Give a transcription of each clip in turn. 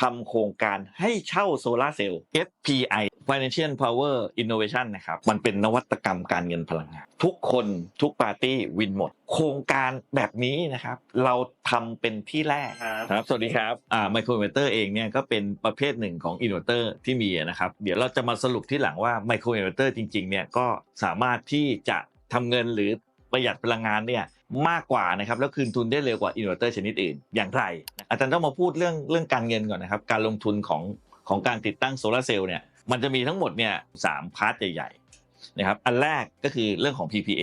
ทำโครงการให้เช่าโซลาร์เซลล์ FPI Financial Power Innovation นะครับ มันเป็นนวัตกรรมการเงินพลังงาน ทุกคนทุกปาร์ตี้วินหมด โครงการแบบนี้นะครับ เราทำเป็นที่แรกครับครับสวัสดีครับอ่าไมโครอินเวอร์เตอร์เองเนี่ยก็เป็นประเภทหนึ่งของอินเวอร์เตอร์ที่มีนะครับ เดี๋ยวเราจะมาสรุปที่หลังว่าไมโครอินเวอร์เตอร์จริงๆเนี่ยก็สามารถที่จะทำเงินหรือประหยัดพลังงานเนี่ยมากกว่านะครับแล้วคืนทุนได้เร็วกว่าอินเวอร์เตอร์ชนิดอื่นอย่างไร อาจารย์ต้องมาพูดเรื่องเรื่องการเงินก่อนนะครับ การลงทุนของของการติดตั้งโซลาร์เซลล์เนี่ยมันจะมีทั้งหมดเนี่ยสามพาร์ทใหญ่ๆนะครับอันแรกก็คือเรื่องของ PPA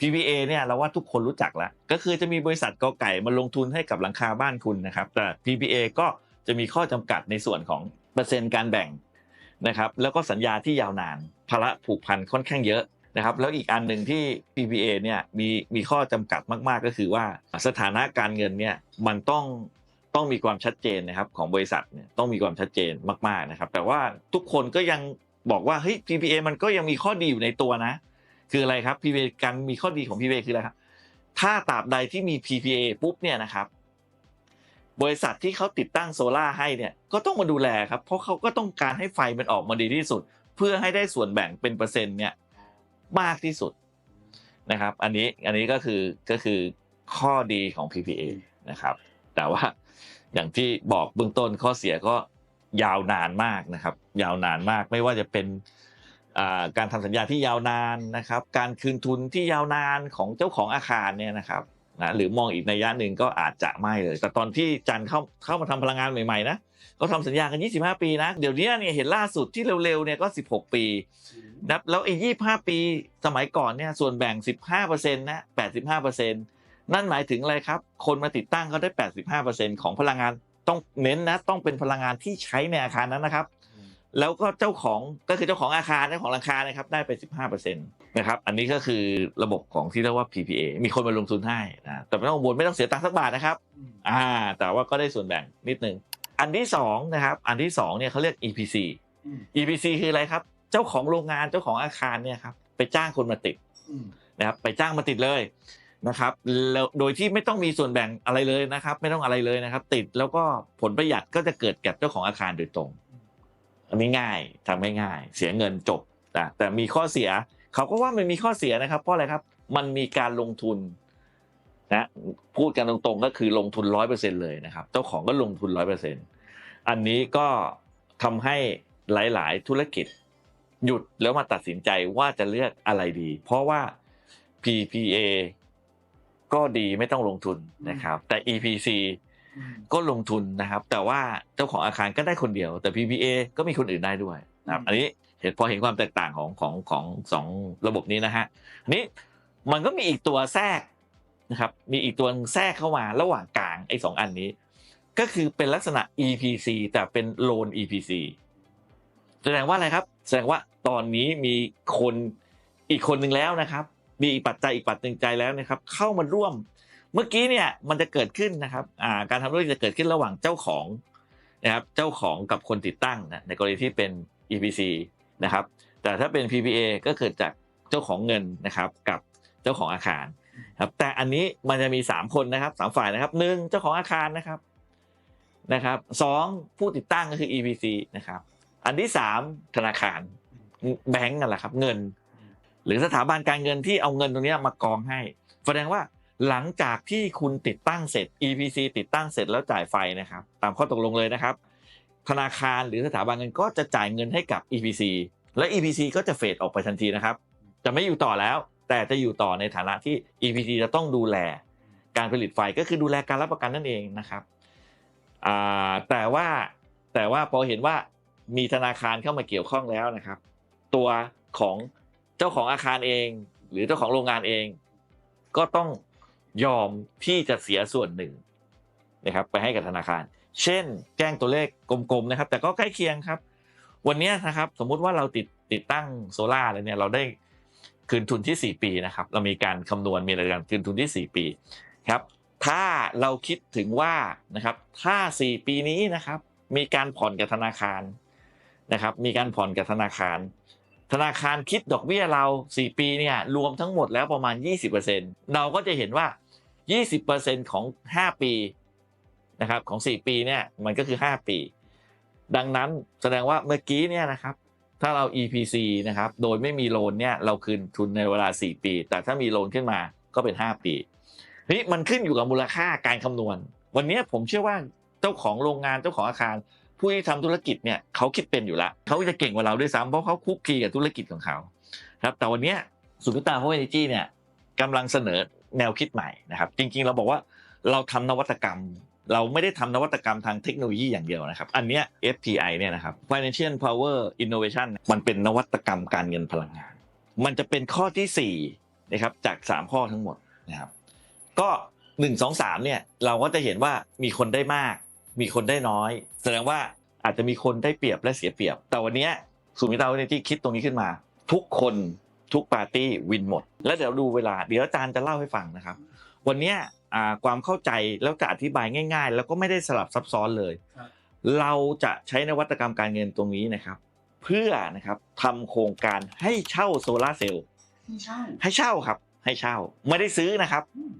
PPA เนี่ยเราว่าทุกคนรู้จักแล้ว ก็คือจะมีบริษัทกอไก่มาลงทุนให้กับหลังคาบ้านคุณนะครับ แต่ PPA ก็จะมีข้อจำกัดในส่วนของเปอร์เซ็นต์การแบ่งนะครับแล้วก็สัญญาที่ยาวนานภาระผูกพันค่อนข้างเยอะนะครับแล้วอีกอันหนึ่งที่ PPA เนี่ยมีมีข้อจำกัดมาก ๆ ก็คือว่าสถานะการเงินเนี่ยมันต้อง ต้องมีความชัดเจนนะครับของบริษัทเนี่ยต้องมีความชัดเจนมากๆนะครับ แต่ว่าทุกคนก็ยังบอกว่าเฮ้ย PPA มันก็ยังมีข้อดีอยู่ในตัวนะ คืออะไรครับ PPA การมีข้อดีของ PPA คืออะไรครับถ้าตราบใดที่มี PPA ปุ๊บเนี่ยนะครับ บริษัทที่เขาติดตั้งโซล่าให้เนี่ยก็ต้องมาดูแลครับ เพราะเขาก็ต้องการให้ไฟมันออกมาดีที่สุด เพื่อให้ได้ส่วนแบ่งเป็นเปอร์เซ็นต์เนี่ยมากที่สุดนะครับ อันนี้อันนี้ก็คือก็คือข้อดีของ PPA นะครับ แต่ว่า อย่างที่บอกเบื้องต้นข้อเสียก็ยาวนานมากนะครับ ยาวนานมากไม่ว่าจะเป็นการทำสัญญาที่ยาวนานนะครับ การคืนทุนที่ยาวนานของเจ้าของอาคารเนี่ยนะครับนะหรือมองอีกในยะหนึ่งก็อาจจะไม่เลย แต่ตอนที่จันเข้าเข้ามาทำพลังงานใหม่ๆนะก็ทำสัญญากัน 25 ปีนะเดี๋ยวนี้เนี่ยเห็นล่าสุดที่เร็วๆเนี่ยก็ 16 ปีนะแล้วไอ้25 ปีสมัยก่อนเนี่ยส่วนแบ่ง 15%นะ85% นั่นหมายถึงอะไรครับ คนมาติดตั้งเขาได้ 85%ของพลังงานต้องเน้นนะต้องเป็นพลังงานที่ใช้ในอาคารนั้นนะครับ แล้วก็เจ้าของก็คือเจ้าของอาคารเจ้าของหลังคานะครับได้ไป 15%นะครับอันนี้ก็คือระบบของที่เรียกว่า PPA มีคนมาลงทุนให้นะแต่ไม่ต้องกังวลไม่ต้องเสียตังค์สักบาทนะครับอ่าแต่ว่าก็ได้ส่วนแบ่งนิดนึงอันที่สองนะครับอันที่สองเนี่ยเขาเรียก EPC EPC คืออะไรครับ เจ้าของโรงงานเจ้าของอาคารเนี่ยครับไปจ้างคนมาติดนะครับไปจ้างมาติดเลย นะครับแล้วโดยที่ไม่ต้องมีส่วนแบ่งอะไรเลยนะครับ ไม่ต้องอะไรเลยนะครับ ติดแล้วก็ผลประหยัดก็จะเกิดกับเจ้าของอาคารโดยตรง อันนี้ง่ายทำง่ายเสียเงินจบแต่แต่มีข้อเสียเขาก็ว่ามันมีข้อเสียนะครับ เพราะอะไรครับ มันมีการลงทุนนะพูดกันตรงๆก็คือลงทุนร้อยเปอร์เซ็นเลยนะครับ เจ้าของก็ลงทุนร้อยเปอร์เซ็นอันนี้ก็ทำให้หลายๆธุรกิจ หยุดแล้วมาตัดสินใจว่าจะเลือกอะไรดี เพราะว่า PPA ก็ดีไม่ต้องลงทุนนะครับ แต่ EPC ก็ลงทุนนะครับ แต่ว่าเจ้าของอาคารก็ได้คนเดียว แต่ PPA ก็มีคนอื่นได้ด้วยนะครับอืมอันนี้เห็นพอเห็นความแตกต่างของของของสองระบบนี้นะฮะอันนี้มันก็มีอีกตัวแทรกนะครับ มีอีกตัวแทรกเข้ามาระหว่างกลางไอ้สองอันนี้ ก็คือเป็นลักษณะ EPC แต่เป็น Loan EPC แสดงว่าอะไรครับ แสดงว่าตอนนี้มีคนอีกคนหนึ่งแล้วนะครับ มีอีกปัจจัยอีกปัจจัยแล้วนะครับ เข้ามาร่วม เมื่อกี้เนี่ยมันจะเกิดขึ้นนะครับการทำธุรกิจจะเกิดขึ้นระหว่างเจ้าของนะครับเจ้าของกับคนติดตั้งนะในกรณีที่เป็น EPC นะครับ แต่ถ้าเป็น PPA ก็เกิดจากเจ้าของเงินนะครับกับเจ้าของอาคารครับแต่อันนี้มันจะมีสามคนนะครับสามฝ่ายนะครับหนึ่งเจ้าของอาคารนะครับนะครับสองผู้ติดตั้งก็คือ EPC นะครับ อันที่สามธนาคารแบงก์นั่นแหละครับ เงิน หรือสถาบันการเงินที่เอาเงินตรงนี้มากองให้ แสดงว่าหลังจากที่คุณติดตั้งเสร็จ EPC ติดตั้งเสร็จแล้วจ่ายไฟนะครับ ตามข้อตกลงเลยนะครับ ธนาคารหรือสถาบันเงินก็จะจ่ายเงินให้กับ EPC และ EPC ก็จะเฟดออกไปทันทีนะครับ จะไม่อยู่ต่อแล้ว แต่จะอยู่ต่อในฐานะที่ EPC จะต้องดูแลการผลิตไฟก็คือดูแลการรับประกันนั่นเองนะครับแต่ว่าแต่ว่าพอเห็นว่ามีธนาคารเข้ามาเกี่ยวข้องแล้วนะครับ ตัวของ เจ้าของอาคารเอง หรือเจ้าของโรงงานเอง ก็ต้องยอมที่จะเสียส่วนหนึ่งนะครับไปให้กับธนาคาร เช่น แจ้งตัวเลขกลมๆนะครับ แต่ก็ใกล้เคียงครับ วันนี้นะครับสมมุติว่าเราติดติดตั้งโซล่าแล้วเนี่ยเราได้คืนทุนที่ 4 ปีนะครับ เรามีการคำนวณมีรายการคืนทุนที่ 4 ปีครับ ถ้าเราคิดถึงว่านะครับถ้า 4 ปีนี้นะครับ มีการผ่อนกับธนาคารนะครับ มีการผ่อนกับธนาคาร ธนาคารคิดดอกเบี้ยเรา 4 ปีเนี่ยรวมทั้งหมดแล้วประมาณ 20%เราก็จะเห็นว่า 20%ของ 5 ปีนะครับของ 4 ปีเนี่ยมันก็คือ 5 ปี ดังนั้นแสดงว่าเมื่อกี้เนี่ยนะครับถ้าเรา EPC นะครับโดยไม่มีโลนเนี่ยเราคืนทุนในเวลา 4 ปี แต่ถ้ามีโลนขึ้นมาก็เป็น 5 ปีนี่มันขึ้นอยู่กับมูลค่าการคำนวณ วันนี้ผมเชื่อว่าเจ้าของโรงงานเจ้าของอาคาร ผู้ที่ทำธุรกิจเนี่ยเขาคิดเป็นอยู่แล้วเขาจะเก่งกว่าเราด้วยซ้ำเพราะเขาคุกคีกับธุรกิจของเขาครับแต่วันนี้สุริตาโฮเอเนจีเนี่ยกำลังเสนอแนวคิดใหม่นะครับจริงๆ เราบอกว่าเราทำนวัตกรรม เราไม่ได้ทำนวัตกรรมทางเทคโนโลยีอย่างเดียวนะครับ อันเนี้ย FPI เนี่ยนะครับ Financial Power Innovation มันเป็นนวัตกรรมการเงินพลังงาน มันจะเป็นข้อที่4นะครับจาก 3 ข้อทั้งหมดนะครับก็ 1 2 3เนี่ยเราก็จะเห็นว่ามีคนได้มาก มีคนได้น้อย แสดงว่าอาจจะมีคนได้เปรียบและเสียเปรียบ แต่วันเนี้ยสุมิตาเวเนจีคิดตรงนี้ขึ้นมา ทุกคนทุกปาร์ตี้วินหมด แล้วเดี๋ยวดูเวลาเดี๋ยวอาจารย์จะเล่าให้ฟังนะครับ วันเนี้ยอ่าความเข้าใจแล้วจะอธิบายง่าย ๆ แล้วก็ไม่ได้สลับซับซ้อนเลยครับเราจะใช้นวัตกรรมการเงินตรงนี้นะครับ เพื่อนะครับทำโครงการให้เช่าโซลาร์เซลล์ที่เช่าให้เช่าครับ ให้เช่า ไม่ได้ซื้อนะครับอืม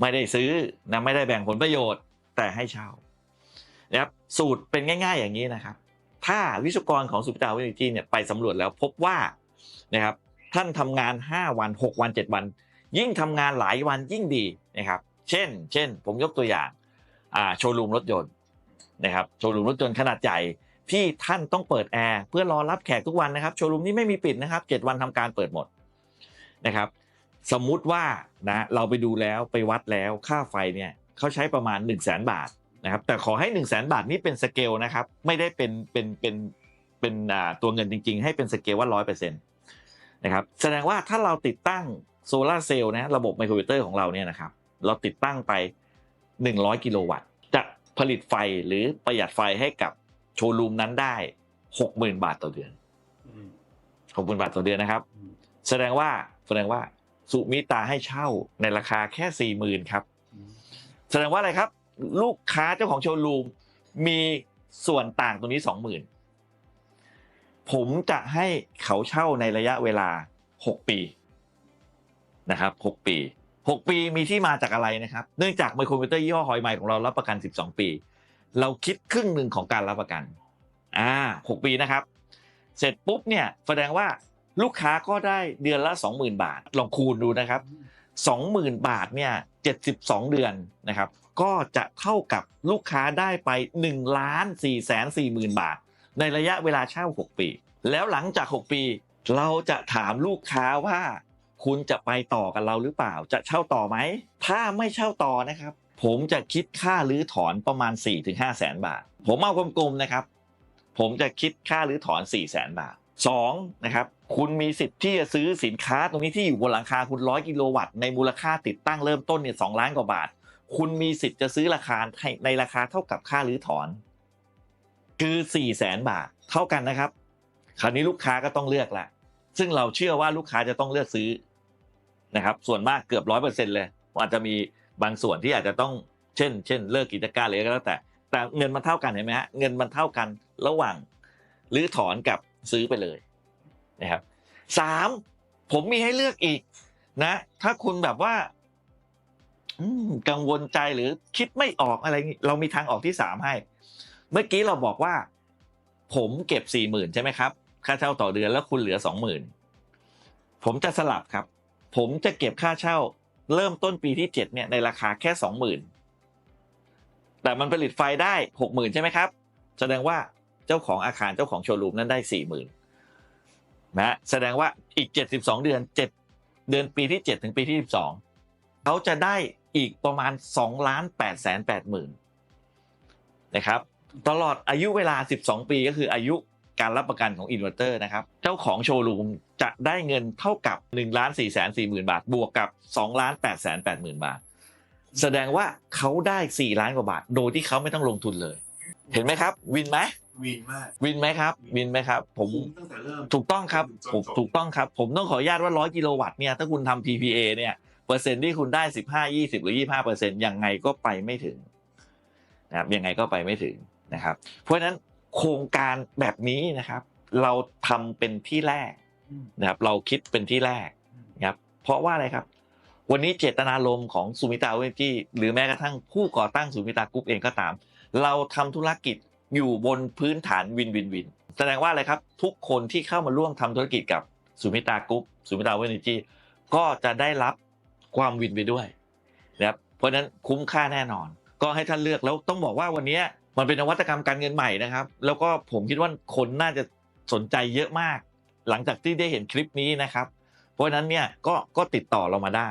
ไม่ได้ซื้อนะไม่ได้แบ่งผลประโยชน์ แต่ให้เช่า นะครับสูตรเป็นง่าย ๆ อย่างนี้นะครับ ถ้าวิศวกรของสุพิตาวินิจีเนี่ยไปสำรวจแล้วพบว่านะครับท่านทำงาน 5 วัน 6 วัน 7 วัน ยิ่งทำงานหลายวันยิ่งดีนะครับ เช่น เช่น ผมยกตัวอย่างอ่าโชว์รูมรถยนต์นะครับโชว์รูมรถยนต์ขนาดใหญ่ที่ท่านต้องเปิดแอร์เพื่อรอรับแขกทุกวันนะครับโชว์รูมนี้ไม่มีปิดนะครับ 7 วันทำการเปิดหมดนะครับ สมมุติว่านะเราไปดูแล้วไปวัดแล้วค่าไฟเนี่ยเขาใช้ประมาณ 1 0 0 0 0แสนบาท นะครับแต่ขอให้1 0 0 0 0แสนบาทนี้เป็นสเกลนะครับไม่ได้เป็นเป็นเป็นเป็นอ่าตัวเงินจริง ๆ ให้เป็นสเกลว่า100%นะครับแสดงว่าถ้าเราติดตั้งโซลาร์เซลล์นะระบบไมโครเวเตอร์ของเราเนี่ยนะครับเราติดตั้งไป 100 กิโลวัตต์ จะผลิตไฟหรือประหยัดไฟให้กับโชว์รูมนั้นได้ 60,000 บาทต่อเดือนอืม60,000 บาทต่อเดือนนะครับอืมแสดงว่าแสดงว่าสุมิตาให้เช่าในราคาแค่สี่หมื่นครับอืมแสดงว่าอะไรครับ ลูกค้าเจ้าของโชว์รูมมีส่วนต่างตรงนี้สองหมื่นผมจะให้เขาเช่าในระยะเวลาหกปีนะครับหกปีหกปีมีที่มาจากอะไรนะครับ เนื่องจากไมโครคอมพิวเตอร์ยี่ห้อหอยใหม่ของเรารับประกัน 12 ปี เราคิดครึ่งหนึ่งของการรับประกันอ่าหกปีนะครับ เสร็จปุ๊บเนี่ยแสดงว่าลูกค้าก็ได้เดือนละ 20,000 บาท ลองคูณดูนะครับ 20,000 บาทเนี่ย 72 เดือนนะครับ ก็จะเท่ากับลูกค้าได้ไป1ล้าน4แสน4หมื่นบาท ในระยะเวลาเช่า 6 ปี แล้วหลังจาก 6 ปี เราจะถามลูกค้าว่า คุณจะไปต่อกับเราหรือเปล่า จะเช่าต่อไหม ถ้าไม่เช่าต่อนะครับ ผมจะคิดค่ารื้อถอนประมาณ 4-5แสนบาท ผมเอากลมๆนะครับ ผมจะคิดค่ารื้อถอน4 0 0แสนบาท 2นะครับคุณมีสิทธิ์ที่จะซื้อสินค้าตรงนี้ที่อยู่บนหลังคาคุณร้อยกิโลวัตต์ในมูลค่าติดตั้งเริ่มต้นเนี่ยสล้านกว่าบาท คุณมีสิทธิ์จะซื้อราคาในราคาเท่ากับค่ารื้อถอน คือ4 0 0แสนบาทเท่ากันนะครับ คราวนี้ลูกค้าก็ต้องเลือกละซึ่งเราเชื่อว่าลูกค้าจะต้องเลือกซื้อนะครับส่วนมากเกือบร้อยเปอร์เซ็นต์เลยอาจจะมีบางส่วนที่อาจจะต้องเช่น เช่น เลิกกิจการหรืออะไรก็แล้วแต่ แต่เงินมันเท่ากันเห็นไหมฮะเงินมันเท่ากันระหว่างรื้อถอนกับ ซื้อไปเลยนะครับสามผมมีให้เลือกอีกนะ ถ้าคุณแบบว่ากังวลใจหรือคิดไม่ออกอะไรงี้เรามีทางออกที่สามให้ เมื่อกี้เราบอกว่า ผมเก็บสี่หมื่นใช่ไหมครับ ค่าเช่าต่อเดือนแล้วคุณเหลือสองหมื่นผมจะสลับครับ ผมจะเก็บค่าเช่า เริ่มต้นปีที่เจ็ดเนี่ยในราคาแค่สองหมื่นแต่มันผลิตไฟได้หกหมื่นใช่ไหมครับ แสดงว่า เจ้าของอาคารเจ้าของโชว์รูมนั้นได้สี่หมื่นนะแสดงว่าอีกเจ็ดสิบสองเดือนเจ็ดเดือนปีที่เจ็ดถึงปีที่สิบสองเขาจะได้อีกประมาณสองล้านแปดแสนแปดหมื่นนะครับ ตลอดอายุเวลา 12 ปีก็คืออายุการรับประกันของอินเวอร์เตอร์นะครับ เจ้าของโชว์รูมจะได้เงินเท่ากับ1ล้าน4แสน4หมื่นบาท บวกกับ2ล้าน8แสน8หมื่นบาท แสดงว่าเขาได้ 4 ล้านกว่าบาท โดยที่เขาไม่ต้องลงทุนเลย เห็นไหมครับ วินไหม วินมากวินไหมครับ วินไหมครับ ผมคุ้ตั้งแต่เริ่ม ถูกต้องครับจนผมจบถูกต้องครับ ผมต้องขออนุญาตว่า 100 กิโลวัตต์เนี่ย ถ้าคุณทำ PPA เนี่ย เปอร์เซ็นต์ที่คุณได้ 15 20 หรือ 25เปอร์เซ็นต์ยังไงก็ไปไม่ถึงนะครับยังไงก็ไปไม่ถึงนะครับ เพราะฉะนั้นโครงการแบบนี้นะครับ เราทำเป็นที่แรกอืมนะครับ เราคิดเป็นที่แรกนะครับ เพราะว่าอะไรครับ วันนี้เจตนารมณ์ของสุมิตาเวจีหรือแม้กระทั่งผู้ก่อตั้งสุมิตากรุ๊ปเองก็ตาม เราทำธุรกิจ อยู่บนพื้นฐานวินวินวิน แสดงว่าอะไรครับ ทุกคนที่เข้ามาร่วมทำธุรกิจกับสุมิตากรุ๊ปสุมิตาเวนิจีก็จะได้รับความวินไปด้วยนะครับเพราะฉะนั้นคุ้มค่าแน่นอน ก็ให้ท่านเลือกแล้วต้องบอกว่าวันนี้มันเป็นนวัตกรรมการเงินใหม่นะครับ แล้วก็ผมคิดว่าคนน่าจะสนใจเยอะมาก หลังจากที่ได้เห็นคลิปนี้นะครับ เพราะฉะนั้นเนี่ยก็ก็ติดต่อเรามาได้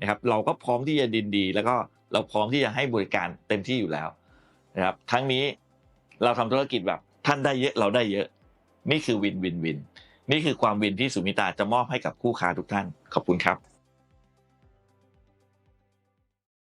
นะครับ เราก็พร้อมที่จะดินดี แล้วก็เราพร้อมที่จะให้บริการเต็มที่อยู่แล้วนะครับทั้งนี้ เราทำธุรกิจแบบท่านได้เยอะเราได้เยอะ นี่คือวินวินวิน นี่คือความวินที่สุมิตาจะมอบให้กับคู่ค้าทุกท่าน ขอบคุณครับ